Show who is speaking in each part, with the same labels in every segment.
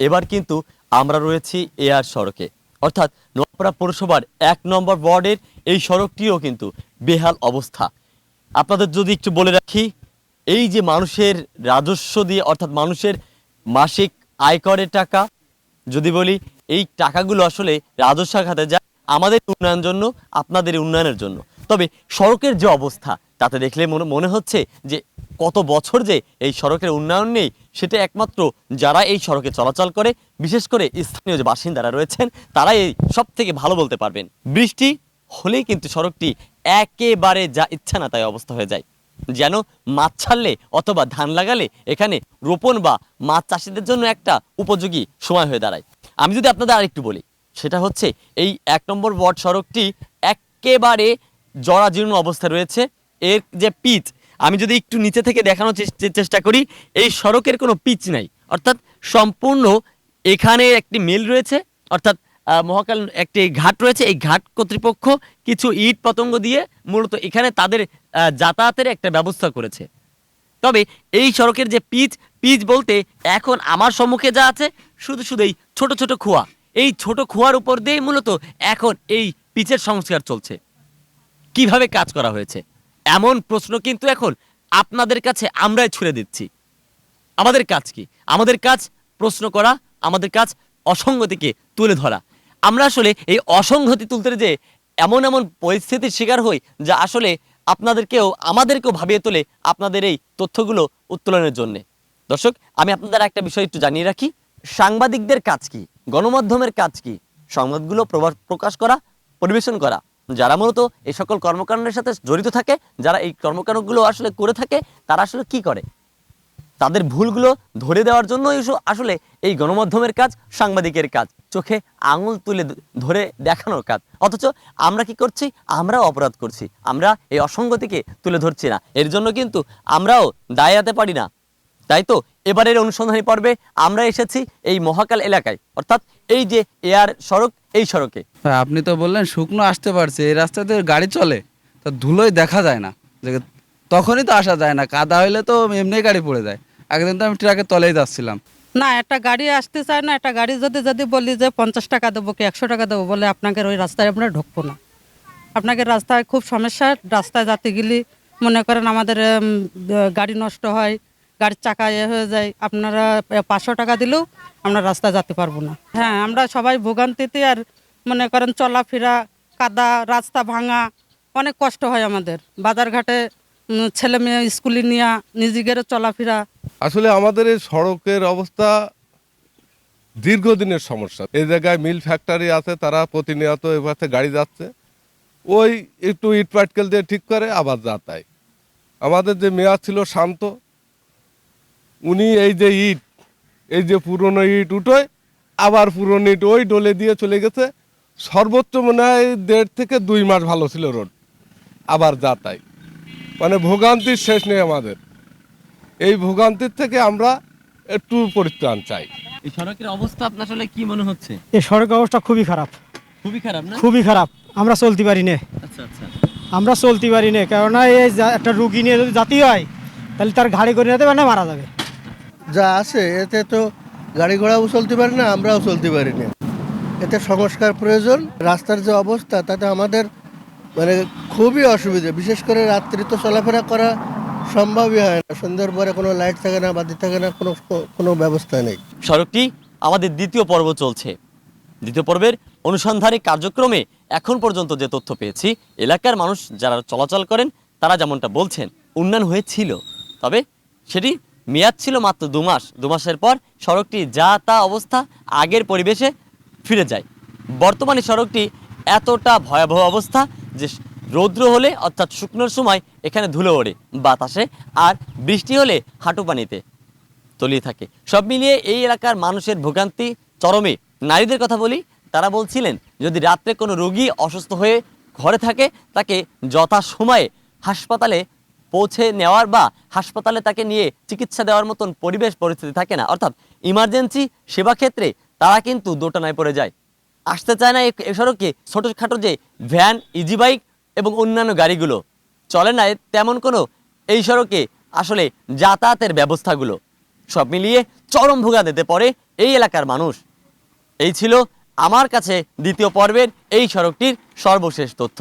Speaker 1: এবার কিন্তু আমরা রয়েছি এয়ার সড়কে। অর্থাৎ নোয়াপাড়া পৌরসভার এক নম্বর ওয়ার্ডের এই সড়কটিও কিন্তু বেহাল অবস্থা। আপনাদের যদি একটু বলে রাখি, এই যে মানুষের রাজস্ব দিয়ে, অর্থাৎ মানুষের মাসিক আয়করের টাকা, যদি বলি, এই টাকাগুলো আসলে রাজস্ব খাতে যায় আমাদের উন্নয়নের জন্য, আপনাদের উন্নয়নের জন্য। তবে সড়কের যে অবস্থা, তাতে দেখলে মনে হচ্ছে যে কত বছর যে এই সড়কের উন্নয়ন নেই সেটা একমাত্র যারা এই সড়কে চলাচল করে, বিশেষ করে স্থানীয় যে বাসিন্দারা রয়েছেন, তারাই এই সব থেকে ভালো বলতে পারবেন। বৃষ্টি হলেই কিন্তু সড়কটি একেবারে যা ইচ্ছা না তাই অবস্থা হয়ে যায়। যেন মাছ ছাড়লে অথবা ধান লাগালে এখানে রোপণ বা মাছ চাষিদের জন্য একটা উপযোগী সময় হয়ে দাঁড়ায়। আমি যদি আপনাদের আরেকটু বলি, সেটা হচ্ছে এই এক নম্বর ওয়ার্ড সড়কটি একেবারে জরাজীর্ণ অবস্থায় রয়েছে। এর যে পিচ আমি যদি একটু নিচে থেকে দেখানোর চেষ্টা করি, এই সড়কের কোনো পিচ নাই। অর্থাৎ সম্পূর্ণ এখানে একটি মিল রয়েছে, অর্থাৎ মহাকাল একটি ঘাট রয়েছে। এই ঘাট কর্তৃপক্ষ কিছু ইট পতঙ্গ দিয়ে মূলত এখানে তাদের যাতায়াতের একটা ব্যবস্থা করেছে। তবে এই সড়কের যে পিচ পিচ বলতে এখন আমার সম্মুখে যা আছে, শুধু শুধু এই ছোটো ছোট খোয়া। এই ছোট খোয়ার উপর দিয়েই মূলত এখন এই পিচের সংস্কার চলছে। কীভাবে কাজ করা হয়েছে? এমন প্রশ্ন কিন্তু এখন আপনাদের কাছে আমরাই ছুড়ে দিচ্ছি। আমাদের কাজ কি? আমাদের কাজ প্রশ্ন করা, আমাদের কাজ অসঙ্গতিকে তুলে ধরা। আমরা আসলে এই অসঙ্গতি তুলতে যে এমন এমন পরিস্থিতির শিকার হই যা আসলে আপনাদেরকেও, আমাদেরকেও ভাবিয়ে তোলে আপনাদের এই তথ্যগুলো উত্তোলনের জন্য। দর্শক, আমি আপনাদের একটা বিষয় একটু জানিয়ে রাখি। সাংবাদিকদের কাজ কি? গণমাধ্যমের কাজ কি? সংবাদগুলো প্রকাশ করা, পরিবেশন করা। যারা মূলত এই সকল কর্মকাণ্ডের সাথে জড়িত থাকে, যারা এই কর্মকাণ্ডগুলো আসলে করে থাকে, তারা আসলে কি করে? তাদের ভুলগুলো ধরে দেওয়ার জন্য আসলে এই গণমাধ্যমের কাজ, সাংবাদিকের কাজ। চোখে আঙুল তুলে ধরে দেখানোর কাজ। অথচ আমরা কি করছি? আমরাও অপরাধ করছি। আমরা এই অসঙ্গতিকে তুলে ধরছি না। এর জন্য কিন্তু আমরাও দায়াতে পারি না। তাই তো এবারের অনুসন্ধানী পর্বে আমরা এসেছি এই মহাকাল এলাকায়। অর্থাৎ এই যে এয়ার সড়ক এই সড়কে।
Speaker 2: আপনি তো বললেন শুকনো আসতে পারছে এই রাস্তাতে গাড়ি চলে তো ধুলোই দেখা যায় না। যে তখনই তো আসা যায় না কাদা হইলে তো এমনি গাড়ি পড়ে যায়। একদিন তো আমি ট্রাকের তলেই যাচ্ছিলাম।
Speaker 3: না একটা গাড়ি আসতে চায় না একটা গাড়ি যদি যদি বলি যে পঞ্চাশ টাকা দেবো কি একশো টাকা দেবো বলে আপনাকে ওই রাস্তায় আমরা ঢুকবো না। আপনাকে রাস্তায় খুব সমস্যা রাস্তায় যাতে গেলে মনে করেন আমাদের গাড়ি নষ্ট হয় গাড়ির চাকা এ হয়ে যায়, আপনারা পাঁচশো টাকা দিলেও আমরা রাস্তায় যেতে পারব না। হ্যাঁ আমরা সবাই ভোগান্তিতে আর মনে করেন চলাফেরা, কাদা, রাস্তা ভাঙা, অনেক কষ্ট হয় আমাদের। বাজারঘাটে ছেলে মেয়ে স্কুলে নিয়ে নিজেদেরও চলাফেরা।
Speaker 4: আসলে আমাদের এই সড়কের অবস্থা দীর্ঘদিনের সমস্যা। এই জায়গায় মিল ফ্যাক্টরি আছে, তারা প্রতিনিয়ত এভাবে গাড়ি যাচ্ছে। ওই একটু ইট পাটকেল দিয়ে ঠিক করে, আবার যাতায় আমাদের যে মেয়ার ছিল শান্ত উনি এই যে ইট এই যে পুরনো ইট উঠোয় আবার পুরনো ইট ওই ডলে দিয়ে চলে গেছে। সর্বোচ্চ মনে হয় দেড় থেকে দুই মাস ভালো ছিল রোড আবার যাতায় মানে ভোগান্তির শেষ নেই আমাদের। এই ভোগান্তির থেকে আমরা একটু পরিত্রাণ চাই।
Speaker 1: এই সড়কের অবস্থা আপনার আসলে কি মনে হচ্ছে?
Speaker 5: এই সড়ক অবস্থা খুবই খারাপ।
Speaker 1: খুবই খারাপ না?
Speaker 5: খুবই খারাপ। আমরা চলতে পারি না।
Speaker 1: আচ্ছা আচ্ছা।
Speaker 5: আমরা চলতে পারি না। কেননা এই যা- একটা রুগী নিয়ে যদি জাতি হয় তাহলে তার গাড়ি করে নিতে পারে না মারা যাবে।
Speaker 6: যা আছে, এতে তো গাড়ি ঘোড়াও চলতে পারে না, আমরাও চলতে পারি না। এতে সংস্কার প্রয়োজন, রাস্তার যে অবস্থা, তাতে আমাদের মানে খুবই অসুবিধা। বিশেষ করে রাত্রি তো চলাফেরা করা সম্ভবই হয় না। সন্ধ্যার পরে কোনো লাইট থাকে না, বাতি থাকে না, কোনো কোনো ব্যবস্থা নেই।
Speaker 1: সড়কটি আমাদের দ্বিতীয় পর্ব চলছে। দ্বিতীয় পর্বের অনুসন্ধানী কার্যক্রমে এখন পর্যন্ত যে তথ্য পেয়েছি, এলাকার মানুষ যারা চলাচল করেন, তারা যেমনটা বলছেন, উন্নয়ন হয়েছিল। তবে সেটি মেয়াদ ছিল মাত্র দু মাস। দু মাসের পর সড়কটি যা তা অবস্থা আগের পরিবেশে ফিরে যায়। বর্তমানে সড়কটি এতটা ভয়াবহ অবস্থা যে রৌদ্র হলে, অর্থাৎ শুকনোর সময়, এখানে ধুলো ওড়ে বাতাসে আর বৃষ্টি হলে হাঁটু পানিতে তলিয়ে থাকে। সব মিলিয়ে এই এলাকার মানুষের ভোগান্তি চরমে। নারীদের কথা বলি, তারা বলছিলেন, যদি রাত্রে কোনো রোগী অসুস্থ হয়ে ঘরে থাকে, তাকে যথা সময়ে হাসপাতালে পৌঁছে নেওয়ার বা হাসপাতালে তাকে নিয়ে চিকিৎসা দেওয়ার মতন পরিবেশ, পরিস্থিতি থাকে না। অর্থাৎ ইমার্জেন্সি সেবা ক্ষেত্রে তারা কিন্তু দোটানায় পড়ে যায়। আসতে চায় না এই সড়কে ছোটোখাটো যে ভ্যান ইজি বাইক এবং অন্যান্য গাড়িগুলো। চলে না তেমন কোনো এই সড়কে আসলে যাতায়াতের ব্যবস্থাগুলো। সব মিলিয়ে চরম ভোগা দিতে পড়ে এই এলাকার মানুষ। এই ছিল আমার কাছে দ্বিতীয় পর্বের এই সড়কটির সর্বশেষ তথ্য।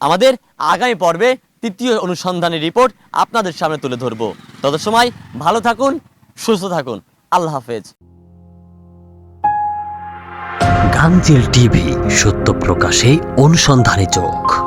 Speaker 1: আমাদের আগামী পর্বে তৃতীয় অনুসন্ধানের রিপোর্ট আপনাদের সামনে তুলে ধরব। তত সময় ভালো থাকুন, সুস্থ থাকুন। আল্লাহ হাফেজ।
Speaker 7: গাংচিল টিভি, সত্য প্রকাশে অনুসন্ধানী চোখ।